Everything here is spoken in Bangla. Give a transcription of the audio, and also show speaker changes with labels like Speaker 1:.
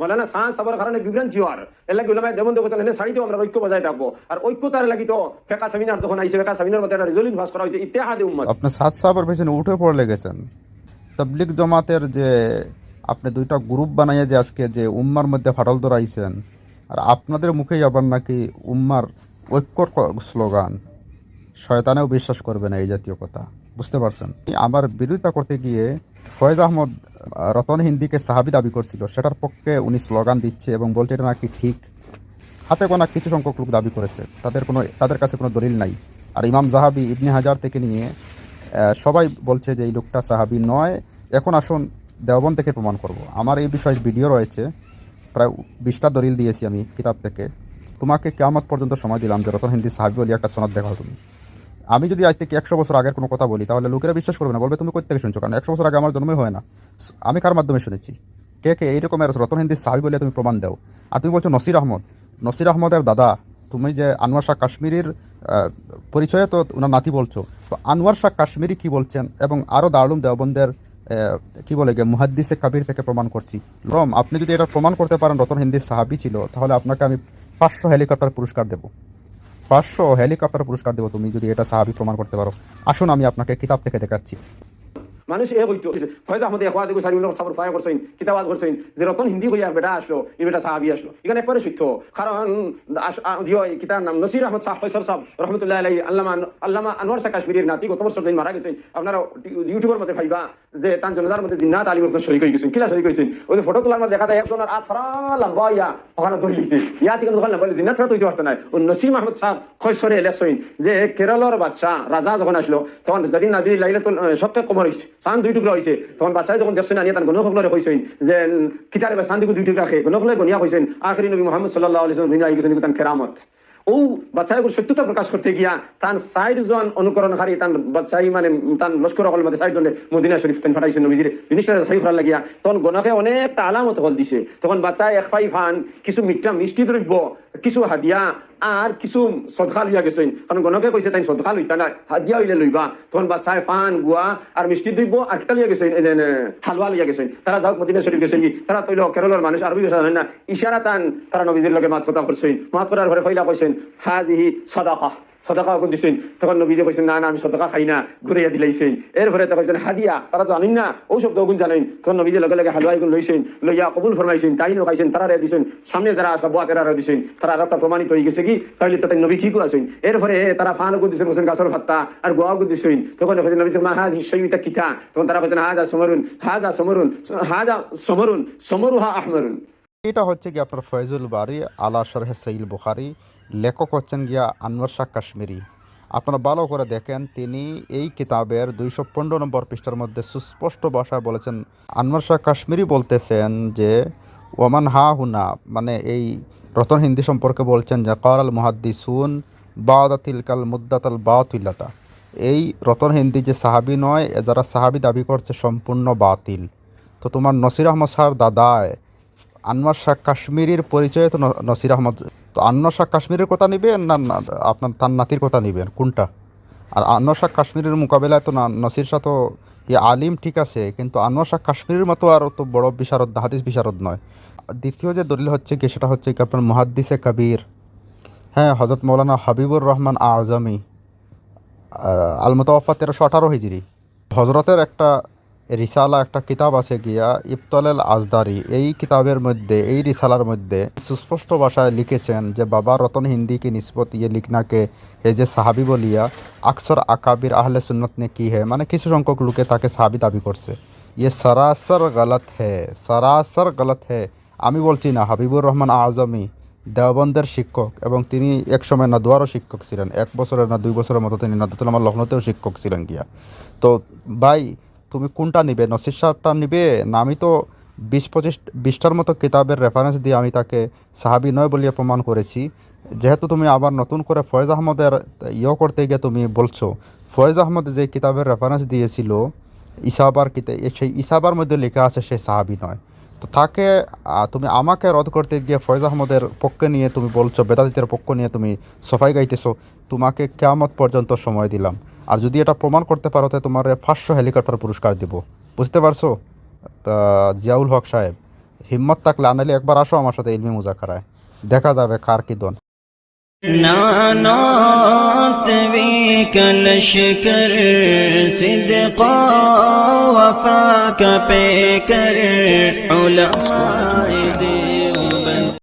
Speaker 1: মৌলানা সাহস সবার কারণে বিভ্রান্তি হওয়ার এর লাগে উলামায়ে দেবন্দ কথা এনে শাড়িতেও আমরা ঐক্য বজায় থাকব। আর ঐক্যতার লাগি তো ফেকা সেমিনার যখন আইছে, ফেকা সেমিনার মধ্যে একটা রেজলিউশন পাস করা হয়েছে, ইত্তেহাদে উম্মত।
Speaker 2: আপনি সাত সাহাবার পেছনে উঠে পড়ে গেছেন তবলিক জমাতের যে আপনি দুইটা গ্রুপ বানাইয়া যে আজকে যে উম্মার মধ্যে ফাটল ধরাইছেন, আর আপনাদের মুখেই আবার নাকি উম্মার ঐক্যর স্লোগান, শয়তানেও বিশ্বাস করবে না এই জাতীয় কথা। বুঝতে পারছেন? আমার বিরোধিতা করতে গিয়ে ফয়েজ আহমদ রতন হিন্দিকে সাহাবি দাবি করছিল। সেটার পক্ষে উনি স্লোগান দিচ্ছে এবং বলছে এটা নাকি ঠিক। হাতে গোনা কিছু সংখ্যক লোক দাবি করেছে। তাদের কোনো, তাদের কাছে কোনো দলিল নাই। আর ইমাম জাহাবি ইবনে হাজার থেকে নিয়ে সবাই বলছে যে এই লোকটা সাহাবি নয়। এখন আসুন দেওবন থেকে প্রমাণ করব। আমার এই বিষয়ে ভিডিও রয়েছে। প্রায় বিশটা দলিল দিয়েছি আমি কিতাব থেকে। তোমাকে কেমন পর্যন্ত সময় দিলাম যে রতন হিন্দি সাহাবি বলি একটা সনদ দেখাও তুমি। আমি যদি আজ থেকে একশো বছর আগের কোনো কথা বলি, তাহলে লোকেরা বিশ্বাস করবে না, বলবে তুমি কোথেকে শুনছো? কারণ একশো বছর আগে আমার জন্মই হয় না। আমি কার মাধ্যমে শুনেছি? কে কে? এইরকমের রতন হিন্দি সাহাবি বলে তুমি প্রমাণ দাও। আর তুমি বলছো নসির আহমদ। নসির আহমদের দাদা, তুমি যে আনোয়ার শাহ কাশ্মীরির পরিচয়ে তো ওনার নাতি বলছো। তো আনোয়ার শাহ কাশ্মীরি কী বলছেন? এবং আরও দারুম দেওবন্দের কি বলে গে, মুহাদ্দিসে কাবির থেকে প্রমাণ করছি। রম, আপনি যদি এটা প্রমাণ করতে পারেন, রতন হিন্দি সাহাবি ছিল, তাহলে আপনাকে আমি পাঁচশো হেলিকপ্টার পুরস্কার দেবো। পাঁচশো হেলিকপ্টার পুরস্কার দেবো তুমি যদি এটা সাহাবি প্রমাণ করতে পারো। আসুন, আমি আপনাকে কিতাব থেকে দেখাচ্ছি।
Speaker 1: মানুষ এ হইতো হয়তো আহমদ একওয়া দেখো সারি মিলর সাবর ফায়া করছেন কিতাবাজ করছেন, যে রতন হিন্দি কইয়া বেটা আসলো, এই বেটা সাহাবি আসলো। এখানে একবারে সত্য কারণ কিতার নাম নসির আহমদ সাহ ফয়সল সাহেব রহমতুল্লাহ আলাই আল্লামা আল্লামা আনোয়ার শাহ কাশ্মীরের নাতি গত বছর দিন মারা গেছেন, আপনারা ইউটিউবের মধ্যে পাইবা যে তার জনতার মধ্যে জিন্নাত আলী হোসেন শরীক হয়ে গেছেন কিলা শরীক হয়েছেন। ওই ফটো তোলার মধ্যে দেখা যায় একজনের আট ফরা লম্বা ইয়া ওখানে ধরে লিখছে। ইয়া থেকে দোকান লম্বা জিন্নাত ছাড়া তৈরি পারতো না। ও নসিম আহমদ সাহেব খয়সরে ইলেকশন যে কেরলের বাচ্চা রাজা যখন আসলো, তখন যেদিন নাবি লাইলে তো সবকে কমর হয়েছে সান দুই টুকরা হয়েছে তখন বাচ্চাই যখন দেখছেন আনিয়া তার গণসকলরে কইছেন যে কিতারে বা সান দুই টুকরা খেয়ে। গণসকলে গনিয়া কইছেন আখরি নবী মোহাম্মদ সাল্লাহ আলিয়া দুনিয়া গেছেন তার কেরামত ও বাচ্চাই সত্যতা প্রকাশ করতে গিয়া তান ষাট জন অনুকরণকারী তান বাচ্চাই মানে তান লস্কর অকল মধ্যে ষাট জনে মদিনা শরীফ তেন ফাটাইছেন নবীজির জিনিসটা সাহি করার লাগিয়া। তখন গণকে অনেকটা আলামত হল দিছে। তখন বাচ্চাই এক পাই ফান, কিছু মিঠা মিষ্টি দ্রব্য কিছু হাদিয়া আর কিছু সদকা লইয়া গেছেন। কারণ গণকে কইছে তাই সদকা লইতা না হাদিয়া হইলে লইবা। তখন বা বাচ্চায় পান গুয়া আর মিষ্টি দিব আর কিতা লইয়া এ, হালুয়া লইয়া গেছেন। তারা যাওক মদিনা শরীফ গেছেন কি তারা তৈল কেরলের মানুষ আরবি ভাষা জানেন না ইশারা তান তারা নবীদের লগে মাত কথা করছেন মাত করার ঘরে ফইলা কইছেন হাজিহি সদাকা সদকা কোন দিছেন। তখন নবীজি কইছেন, না না, আমি সদকা খাই না, ঘুরাইয়া দিলাইছেন। এরপরে তো কইছেন, হাদিয়া, তারা তো জানেন না, ও শব্দ গুণ জানেন। তখন নবীজি লগে লগে হালুয়াই গুণ লইছেন, লইয়া কবুল ফরমাইছেন, তাই নো খাইছেন, তারা রে দিছেন। সামনে যারা আসা বুয়া কেরা দিছেন, তারা আর প্রমাণিত হয়ে গেছে কি তাইলে তো নবী ঠিক আছেন। এরপরে তারা ফান গুণ দিছেন, বলছেন, গাছর ভাত্তা আর গোয়া গুণ দিছেন। তখন কইছেন নবী মা, হাজ হিসাইতা কিতা? তখন তারা কইছেন, হাজা সমরুন হাজা সমরুন হাজা সমরুন, সমরুহা আহমরুন।
Speaker 2: এটা হচ্ছে কি আপনার ফয়জুল বারি আলা শরহে সঈল বুখারি। লেখক হচ্ছেন গিয়া আনোয়ার শাহ কাশ্মীরি। আপনারা ভালো করে দেখেন, তিনি এই কিতাবের দুইশো পনেরো নম্বর পৃষ্ঠার মধ্যে সুস্পষ্ট ভাষায় বলেছেন, আনোয়ার শাহ কাশ্মীরি বলতেছেন যে, ওমান হা হুনা মানে এই রতন হিন্দি সম্পর্কে বলছেন যে, কারাল মুহাদ্দিসুন কাল মুদ্দাতাল বাতিলতা এই রতন হিন্দি যে সাহাবি নয় যারা সাহাবি দাবি করছে সম্পূর্ণ বাতিল। তো তোমার নসির আহমদ স্যার দাদায় আনোয়ার শাহ কাশ্মীরির পরিচয় তো নসির আহমদ তো আনোয়ার শাহ কাশ্মীরের কথা নিবেন না আপনার তার নাতির কথা নিবেন? কোনটা? আর আনোয়ার শাহ কাশ্মীরের মোকাবেলায় তো নসির শাহ তো ই আলিম ঠিক আছে, কিন্তু আনোয়ার শাহ কাশ্মীরের মতো আর তো বড় বিশারদ, হাদিস বিশারদ নয়। দ্বিতীয় যে দলিল হচ্ছে কি, সেটা হচ্ছে কি আপনার মুহাদ্দিসে কাবির। হ্যাঁ হজরত মৌলানা হাবিবুর রহমান আজমি আল মুতাওয়াফা তেরোশো আঠারো হিজড়ি। হজরতের একটা রিসালা একটা কিতাব আছে গিয়া ইফতলেল আজদারি, এই কিতাবের মধ্যে, এই রিসালার মধ্যে সুস্পষ্ট ভাষায় লিখেছেন যে, বাবা রতন হিন্দি কি নিসবত ইয়ে লিখনাকে এই যে সাহাবি বলিয়া, আকসর আকাবির আহলে সুন্নত নে কি হে? মানে কিছু সংখ্যক লোকে তাকে সাহাবি দাবি করছে। ইয়ে সরাসর গলত হে, সরাসর গলত হে, আমি বলছি না, হাবিবুর রহমান আজমি, দেওবন্দের শিক্ষক এবং তিনি একসময় নাদুয়ারও শিক্ষক ছিলেন, এক বছরের না দুই বছরের মতো তিনি নাদুতুল আমার লখনৌতেও শিক্ষক ছিলেন গিয়া। তো ভাই তুমি কোনটা নিবে? নসির সাহটা নিবে? না, আমি তো বিশ পঁচিশ, বিশটার মতো কিতাবের রেফারেন্স দিয়ে আমি তাকে সাহাবি নয় বলিয়া প্রমাণ করেছি। যেহেতু তুমি আবার নতুন করে ফয়েজ আহমদের ইয়ে করতে গিয়ে তুমি বলছো, ফয়েজ আহমদ যে কিতাবের রেফারেন্স দিয়েছিল, ইসাবার কিতা, সেই ইসাবার মধ্যে লেখা আছে সে সাহাবি নয়। তাকে তুমি আমাকে রদ করতে গিয়ে ফয়জ আহমদের পক্ষে নিয়ে তুমি বলছো, বেদাতিতের পক্ষ নিয়ে তুমি সফাই গাইতেছো, তোমাকে কেমত পর্যন্ত সময় দিলাম। আর যদি এটা প্রমাণ করতে পারো তাহলে তোমার পাঁচশো হেলিকপ্টার পুরস্কার দিব। বুঝতে পারছ? তা, জিয়াউল হক সাহেব, হিম্মত থাকলে আনালি একবার আসো আমার সাথে ইলমি মুজাকারায় দেখা যাবে কার কি দন।
Speaker 3: না کل شکر صدقا وفا کا پے علماء دین